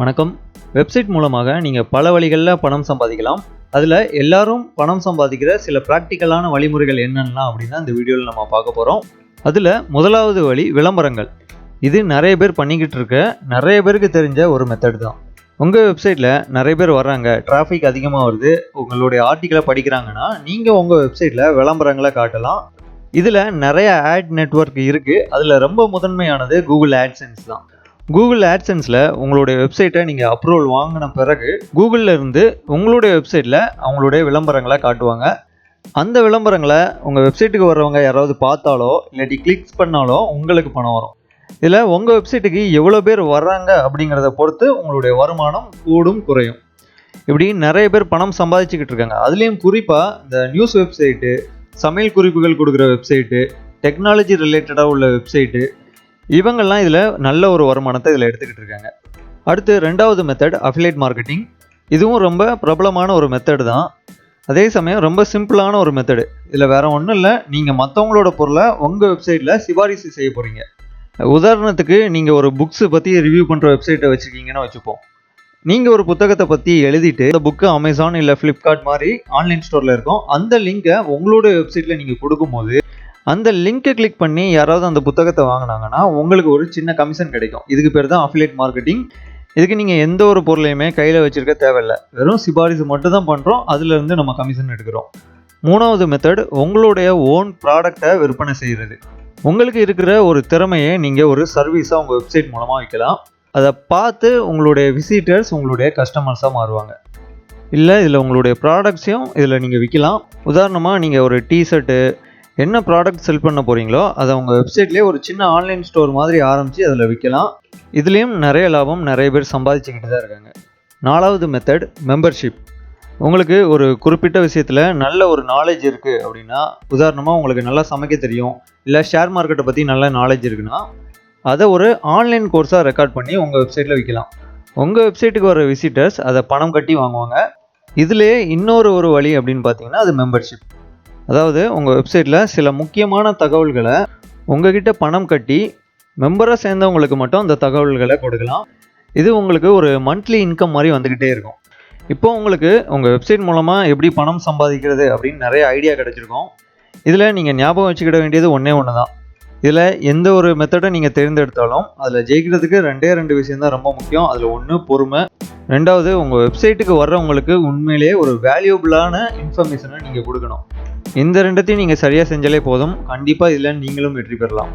வணக்கம். வெப்சைட் மூலமாக நீங்கள் பல வழிகளில் பணம் சம்பாதிக்கலாம். அதில் எல்லாரும் பணம் சம்பாதிக்கிற சில ப்ராக்டிக்கலான வழிமுறைகள் என்னென்னலாம் அப்படின்னா இந்த வீடியோவில் நம்ம பார்க்க போகிறோம் அதில் முதலாவது வழி விளம்பரங்கள். இது நிறைய பேர் பண்ணிக்கிட்டு இருக்க நிறைய பேருக்கு தெரிஞ்ச ஒரு மெத்தட் தான். உங்கள் வெப்சைட்டில் நிறைய பேர் வர்றாங்க டிராஃபிக் அதிகமாக வருது உங்களுடைய ஆர்டிக்கலை படிக்கிறாங்கன்னா நீங்கள் உங்கள் வெப்சைட்டில் விளம்பரங்களை காட்டலாம். இதில் நிறைய ஆட் நெட்வொர்க் இருக்குது அதில் ரொம்ப முதன்மையானது கூகுள் ஆட்சன்ஸ் தான். கூகுள் ஆட்சன்ஸில் உங்களுடைய வெப்சைட்டை நீங்கள் அப்ரூவல் வாங்கின பிறகு கூகுளில் இருந்து உங்களுடைய வெப்சைட்டில் அவங்களுடைய விளம்பரங்களை காட்டுவாங்க. அந்த விளம்பரங்களை உங்கள் வெப்சைட்டுக்கு வர்றவங்க யாராவது பார்த்தாலோ இல்லாட்டி கிளிக்ஸ் பண்ணாலோ உங்களுக்கு பணம் வரும். இதில் உங்கள் வெப்சைட்டுக்கு எவ்வளோ பேர் வர்றாங்க அப்படிங்கிறத பொறுத்து உங்களுடைய வருமானம் கூடும் குறையும். இப்படி நிறைய பேர் பணம் சம்பாதிச்சுக்கிட்டு இருக்காங்க. அதுலேயும் குறிப்பாக இந்த நியூஸ் வெப்சைட்டு சமையல் குறிப்புகள் கொடுக்குற வெப்சைட்டு டெக்னாலஜி ரிலேட்டடாக உள்ள வெப்சைட்டு இவங்கெல்லாம் இதில் நல்ல ஒரு வருமானத்தை இதில் எடுத்துக்கிட்டு இருக்காங்க. அடுத்து ரெண்டாவது மெத்தட் அஃபிலேட் மார்க்கெட்டிங் இதுவும் ரொம்ப பிரபலமான ஒரு மெத்தடு தான். அதே சமயம் ரொம்ப சிம்பிளான ஒரு மெத்தடு இதில் வேற ஒன்றும் இல்லை. நீங்கள் மற்றவங்களோட பொருளை உங்கள் வெப்சைட்டில் சிபாரிசு செய்ய போகிறீங்க உதாரணத்துக்கு நீங்கள் ஒரு புக்ஸை பற்றி ரிவ்யூ பண்ணுற வெப்சைட்டை வச்சுருக்கீங்கன்னு வச்சுப்போம். நீங்கள் ஒரு புத்தகத்தை பற்றி எழுதிட்டு இந்த புக்கு அமேசான் இல்லை ஃப்ளிப்கார்ட் மாதிரி ஆன்லைன் ஸ்டோரில் இருக்கும். அந்த லிங்கை உங்களோட வெப்சைட்டில் நீங்கள் கொடுக்கும்போது அந்த லிங்க்கை கிளிக் பண்ணி யாராவது அந்த புத்தகத்தை வாங்கினாங்கன்னா உங்களுக்கு ஒரு சின்ன கமிஷன் கிடைக்கும். இதுக்கு பேர் தான் அஃபிலேட் மார்க்கெட்டிங் இதுக்கு நீங்கள் எந்த ஒரு பொருளையுமே கையில் வச்சுருக்க தேவையில்லை. வெறும் சிபாரிசு மட்டும் தான் பண்ணுறோம் அதுலேருந்து நம்ம கமிஷன் எடுக்கிறோம். மூணாவது மெத்தட் உங்களுடைய ஓன் ப்ராடக்டை விற்பனை செய்கிறது உங்களுக்கு இருக்கிற ஒரு திறமையை நீங்கள் ஒரு சர்வீஸாக உங்கள் வெப்சைட் மூலமாக வைக்கலாம். அதை பார்த்து உங்களுடைய விசிட்டர்ஸ் உங்களுடைய கஸ்டமர்ஸாக மாறுவாங்க. இல்லை இதில் உங்களுடைய ப்ராடக்ட்ஸையும் இதில் நீங்கள் விற்கலாம் உதாரணமாக நீங்கள் ஒரு டிஷர்ட்டு என்ன ப்ராடக்ட் செல் பண்ண போகிறீங்களோ அதை உங்கள் வெப்சைட்லேயே ஒரு சின்ன ஆன்லைன் ஸ்டோர் மாதிரி ஆரம்பித்து அதில் விற்கலாம் இதுலேயும் நிறைய லாபம் நிறைய பேர் சம்பாதிச்சுக்கிட்டு தான் இருக்காங்க. நாலாவது மெத்தட் மெம்பர்ஷிப் உங்களுக்கு ஒரு குறிப்பிட்ட விஷயத்தில் நல்ல ஒரு நாலேஜ் இருக்குது அப்படின்னா உதாரணமாக உங்களுக்கு நல்லா சமைக்க தெரியும் இல்லை ஷேர் மார்க்கெட்டை பற்றி நல்ல நாலேஜ் இருக்குன்னா அதை ஒரு ஆன்லைன் கோர்ஸாக ரெக்கார்ட் பண்ணி உங்கள் வெப்சைட்டில் விற்கலாம் உங்கள் வெப்சைட்டுக்கு வர விசிட்டர்ஸ் அதை பணம் கட்டி வாங்குவாங்க. இதுலேயே இன்னொரு ஒரு வழி அப்படின்னு பார்த்தீங்கன்னா அது மெம்பர்ஷிப் அதாவது உங்கள் வெப்சைட்டில் சில முக்கியமான தகவல்களை உங்ககிட்ட பணம் கட்டி மெம்பராக சேர்ந்தவங்களுக்கு மட்டும் அந்த தகவல்களை கொடுக்கலாம். இது உங்களுக்கு ஒரு மந்த்லி இன்கம் மாதிரி வந்துக்கிட்டே இருக்கும். இப்போ உங்களுக்கு உங்கள் வெப்சைட் மூலமாக எப்படி பணம் சம்பாதிக்கிறது அப்படின்னு நிறைய ஐடியா கிடச்சிருக்கும். இதில் நீங்கள் ஞாபகம் வச்சுக்கிட வேண்டியது ஒன்றே ஒன்று தான் இதில் எந்த ஒரு மெத்தடை நீங்கள் தேர்ந்தெடுத்தாலும் அதில் ஜெயிக்கிறதுக்கு ரெண்டே ரெண்டு விஷயம் தான் ரொம்ப முக்கியம். அதில் ஒன்று பொறுமை. ரெண்டாவது உங்கள் வெப்சைட்டுக்கு வர்றவங்களுக்கு உண்மையிலேயே ஒரு வேல்யூபிளான இன்ஃபர்மேஷனை நீங்கள் கொடுக்கணும். இந்த ரெண்டத்தையும் நீங்கள் சரியாக செஞ்சாலே போதும். கண்டிப்பாக இதில் நீங்களும் வெற்றி பெறலாம்.